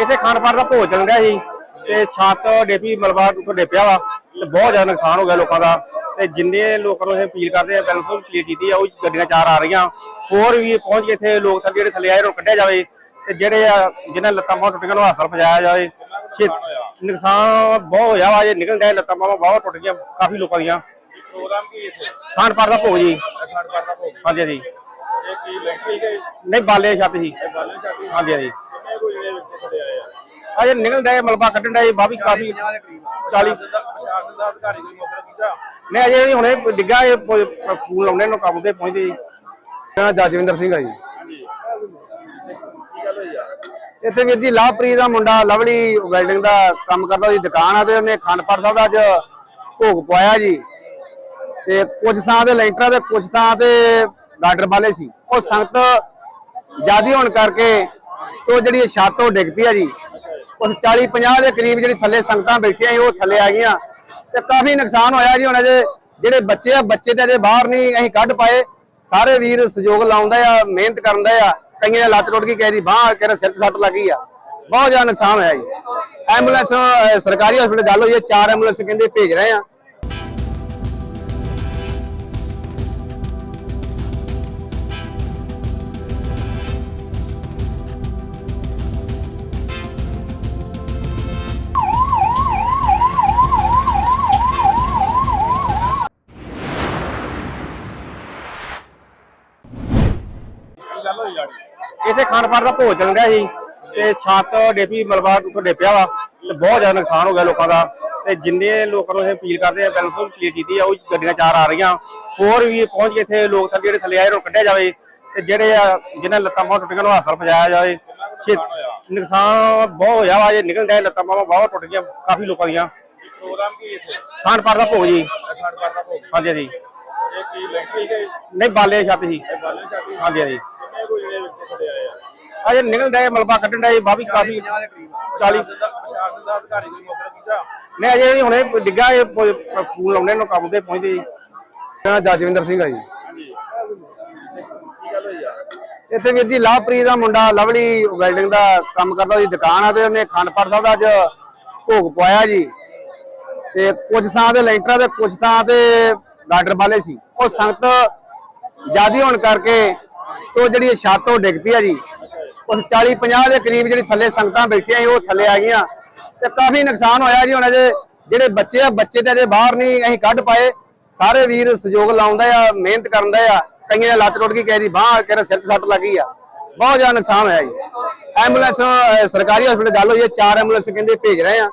ਇੱਥੇ ਖਾਣ ਪਾਣ ਦਾ ਭੋਜ ਚੱਲ ਰਿਹਾ ਸੀ ਤੇ ਛੱਤ ਡੇਪੀ ਮਲਬਾ ਉੱਪਰ ਡੇਪਿਆ ਵਾ ਤੇ ਬਹੁਤ ਜ਼ਿਆਦਾ ਨੁਕਸਾਨ ਹੋ ਗਿਆ ਲੋਕਾਂ ਦਾ ਤੇ ਜਿੰਨੇ ਲੋਕਾਂ ਨੂੰ ਇਹ ਅਪੀਲ ਕਰਦੇ ਆ ਬਿਲਕੁਲ ਅਪੀਲ ਕੀਤੀ ਆ ਉਹ ਗੱਡੀਆਂ ਚਾਰ ਆ ਰਹੀਆਂ। ਹੋਰ ਵੀ ਪਹੁੰਚ ਕੇ ਇੱਥੇ ਲੋਕ ਥੱਲੇ ਜਿਹੜੇ ਥੱਲੇ ਆਏ ਨੂੰ ਕੱਢਿਆ ਜਾਵੇ ਤੇ ਜਿਹੜੇ ਆ ਜਿਨ੍ਹਾਂ ਲੱਤਾਂ ਬਾਹਾਂ ਟੁੱਟੀਆਂ ਨੂੰ ਹਸਪਤਾਲ ਪਹੁੰਚਾਇਆ ਜਾਵੇ। ਛੇ- ਨੁਕਸਾਨ ਬਹੁਤ ਹੋਇਆ ਵਾ ਜੇ ਨਿਕਲ ਗਏ ਲੱਤਾਂ ਬਾਹਾਂ ਬਹੁਤ ਟੁੱਟ ਗਈਆਂ ਕਾਫੀ ਲੋਕਾਂ ਦੀਆਂ। ਪ੍ਰੋਗਰਾਮ ਕੀ ਇੱਥੇ? ਖਾਣ ਪਾਣ ਦਾ ਭੋਜ ਜੀ। ਭੋਗ। ਹਾਂਜੀ ਹਾਂਜੀ। ਇਹ ਕੀ ਲੈਂਟਰੀ ਗਏ ਨਹੀਂ ਬਾਲੇ ਛੱਤ ਸੀ ਬਾਲੇ ਹਾਂਜੀ ਕਿੰਨੇ ਕੋਈ ਜਿਹੜੇ ਵਿੱਚ ਥੱਲੇ ਆਏ ਆ ਅਜੇ ਨਿਕਲ ਡਏ ਮਲਬਾ ਕੱਢਣ ਡਏ ਬਾਬੀ ਕਾਫੀ 40 ਪ੍ਰਸ਼ਾਸਨ ਦਾ ਅਧਿਕਾਰੀ ਕੋਈ ਮੌਕੇ ਤੇ ਪਹੁੰਚਾ ਨਹੀਂ ਅਜੇ ਨਹੀਂ ਹੁਣੇ ਡਿੱਗਾ ਇਹ ਫੋਨ ਲਾਉਣੇ ਨੂੰ ਕੰਮ ਤੇ ਪਹੁੰਚਦੇ ਜੀ। ਮੇਰਾ ਜਜਵਿੰਦਰ ਸਿੰਘ ਆ ਜੀ। ਇੱਥੇ ਵੀਰ ਜੀ ਲਵਪ੍ਰੀਤ ਦਾ ਮੁੰਡਾ ਲਵਲੀ ਵੈਲਡਿੰਗ ਦਾ ਕੰਮ ਕਰਦਾ ਉਹਦੀ ਦੁਕਾਨ ਆ ਤੇ ਉਹਨੇ ਖੰਡਪੜ ਸਾਹਿਬ ਦਾ ਅੱਜ ਭੋਗ ਪਵਾਇਆ ਜੀ। ਤੇ ਕੁਝ ਥਾਂ ਤੇ ਲੈਂਟਰਾਂ ਤੇ ਕੁਝ ਥਾਂ ਤੇ ਗਾਡਰ ਵਾਲੇ ਸੀ। ਉਹ ਸੰਗਤ ਜਿਆਦੀ ਹੋਣ ਕਰਕੇ ਤੋਂ ਜਿਹੜੀ ਛੱਤ ਉਹ ਡਿੱਗ ਪਈ ਆ ਜੀ। ਉਸ 40 50 ਦੇ ਕਰੀਬ ਜਿਹੜੀ ਥੱਲੇ ਸੰਗਤਾਂ ਬੈਠੀਆਂ ਸੀ, ਉਹ ਥੱਲੇ ਆ ਗਈਆਂ। ਤੇ ਕਾਫੀ ਨੁਕਸਾਨ ਹੋਇਆ ਜੀ ਹੁਣ ਅਜੇ। ਜਿਹੜੇ ਬੱਚੇ ਆ, ਬੱਚੇ ਤੇ ਅਜੇ ਬਾਹਰ ਨਹੀਂ, ਅਸੀਂ ਕੱਢ ਪਾਏ। ਸਾਰੇ ਵੀਰ ਸਹਿਯੋਗ ਲਾਉਂਦਾ ਆ, ਮਿਹਨਤ ਕਰਦਾ ਆ। ਕਈਆਂ ਦੇ ਲੱਤ ਟੁੱਟ ਗਈ ਕਹਿ ਦੀ ਬਾਹ, ਕਿਸੇ ਸਿਰ 'ਚ ਸੱਟ ਲੱਗੀ ਆ। ਬਹੁਤ ਜ਼ਿਆਦਾ ਨੁਕਸਾਨ ਹੋਇਆ ਜੀ। ਐਂਬੂਲੈਂਸ ਸਰਕਾਰੀ ਹਸਪੀਟਲ ਗੱਲ ਹੋਈ ਹੈ, ਚਾਰ ਐਂਬੂਲੈਂਸ ਕਹਿੰਦੇ ਭੇਜ ਰਹੇ ਆ। ਇੱਥੇ ਖਾਣ ਪਾਣ ਦਾ ਭੋਜ ਚੱਲ ਰਿਹਾ ਸੀ ਤੇ ਛੱਤ ਡੇਪੀ ਮਲਬਾ ਉੱਪਰ ਡੇਪਿਆ ਵਾ ਤੇ ਬਹੁਤ ਜ਼ਿਆਦਾ ਨੁਕਸਾਨ ਹੋ ਗਿਆ ਲੋਕਾਂ ਦਾ ਤੇ ਜਿੰਨੇ ਲੋਕਾਂ ਨੂੰ ਇਹ ਅਪੀਲ ਕਰਦੇ ਆ ਬਿਲਕੁਲ ਅਪੀਲ ਕੀਤੀ ਆ ਉਹ ਗੱਡੀਆਂ ਚਾਰ ਆ ਰਹੀਆਂ। ਹੋਰ ਵੀ ਪਹੁੰਚ ਕੇ ਇੱਥੇ ਲੋਕ ਥੱਲੇ ਜਿਹੜੇ ਥੱਲੇ ਆਏ ਨੂੰ ਕੱਢਿਆ ਜਾਵੇ ਤੇ ਜਿਹੜੇ ਆ ਜਿਨ੍ਹਾਂ ਲੱਤਾਂ ਬਾਹਾਂ ਟੁੱਟੀਆਂ ਨੂੰ ਹਸਪਤਾਲ ਪਹੁੰਚਾਇਆ ਜਾਵੇ। ਛੇ- ਨੁਕਸਾਨ ਬਹੁਤ ਹੋਇਆ ਵਾ ਜੇ ਨਿਕਲ ਗਏ ਲੱਤਾਂ ਬਾਹਾਂ ਬਹੁਤ ਟੁੱਟ ਗਈਆਂ ਕਾਫੀ ਲੋਕਾਂ ਦੀਆਂ। ਪ੍ਰੋਗਰਾਮ ਕੀ ਇੱਥੇ? ਖਾਣ ਪਾਣ ਦਾ ਭੋਜ ਜੀ। ਅਖਾੜ ਕਰਦਾ ਭੋਗ। ਹਾਂਜੀ ਹਾਂਜੀ। ਇਹ ਕੀ ਲੈਂਟਰੀ ਨਹੀਂ ਬਾਲੇ ਛੱਤ ਸੀ। ਬਾਲੇ ਸਾਥੀ ਹਾਂਜੀ ਹਾਂਜੀ ਕਿੰਨੇ ਕੋਈ ਜਿਹੜੇ ਵਿੱਚ ਥੱਲੇ ਆਏ ਆ ਅਜੇ ਨਿਕਲ ਡਏ ਮਲਬਾ ਕੱਢਣ ਡਏ ਬਾਬੀ ਕਾਫੀ 40 ਪ੍ਰਸ਼ਾਸਨ ਦਾ ਅਧਿਕਾਰੀ ਕੋਈ ਮੌਕੇ ਤੇ ਨਹੀਂ, ਅਜੇ ਨਹੀਂ ਹੁਣੇ ਡਿੱਗਾ ਇਹ ਫੋਨ ਲਾਉਣੇ ਨੂੰ ਕੰਮ ਤੇ ਪਹੁੰਚਦੇ ਜੀ ਮੇਰਾ ਜਜਵਿੰਦਰ ਸਿੰਘ ਆ ਜੀ। ਇੱਥੇ ਵੀਰ ਜੀ ਲਵਪ੍ਰੀਤ ਦਾ ਮੁੰਡਾ ਲਵਲੀ ਵੈਲਡਿੰਗ ਦਾ ਕੰਮ ਕਰਦਾ ਉਹਦੀ ਦੁਕਾਨ ਆ ਤੇ ਉਹਨੇ ਖੰਡਪੜ ਸਾਹਿਬ ਦਾ ਅੱਜ ਭੋਗ ਪਵਾਇਆ ਜੀ। ਤੇ ਕੁਝ ਥਾਂ ਤੇ ਲੈਂਟਰਾਂ ਤੇ ਕੁਝ ਥਾਂ ਤੇ ਗਾਡਰ ਵਾਲੇ ਸੀ। ਉਹ ਸੰਗਤ ਜਿਆਦੀ ਹੋਣ ਕਰਕੇ ਉਹ ਜਿਹੜੀ ਛੱਤ ਉਹ ਡਿੱਗ ਪਈ ਆ ਜੀ। ਉਸ 40 50 ਦੇ ਕਰੀਬ ਜਿਹੜੀ ਥੱਲੇ ਸੰਗਤਾਂ ਬੈਠੀਆਂ ਸੀ, ਉਹ ਥੱਲੇ ਆ ਗਈਆਂ। ਤੇ ਕਾਫੀ ਨੁਕਸਾਨ ਹੋਇਆ ਜੀ ਹੁਣ ਅਜੇ। ਜਿਹੜੇ ਬੱਚੇ ਆ, ਬੱਚੇ ਤੇ ਅਜੇ ਬਾਹਰ ਨਹੀਂ, ਅਸੀਂ ਕੱਢ ਪਾਏ। ਸਾਰੇ ਵੀਰ ਸਹਿਯੋਗ ਲਾਉਂਦਾ ਆ, ਮਿਹਨਤ ਕਰਦਾ ਆ। ਕਈਆਂ ਦੇ ਲੱਤ ਟੁੱਟ ਗਈ ਕਿਸੇ ਦੀ ਬਾਹ ਕਿਸੇ ਦੇ ਸਿਰ 'ਚ ਸੱਟ ਲੱਗੀ ਆ। ਬਹੁਤ ਜ਼ਿਆਦਾ ਨੁਕਸਾਨ ਹੋਇਆ ਜੀ। ਐਂਬੂਲੈਂਸ ਸਰਕਾਰੀ ਹਸਪੀਟਲ ਗੱਲ ਹੋਈ ਹੈ, ਚਾਰ ਐਂਬੂਲੈਂਸ ਕਹਿੰਦੇ ਭੇਜ ਰਹੇ ਆ।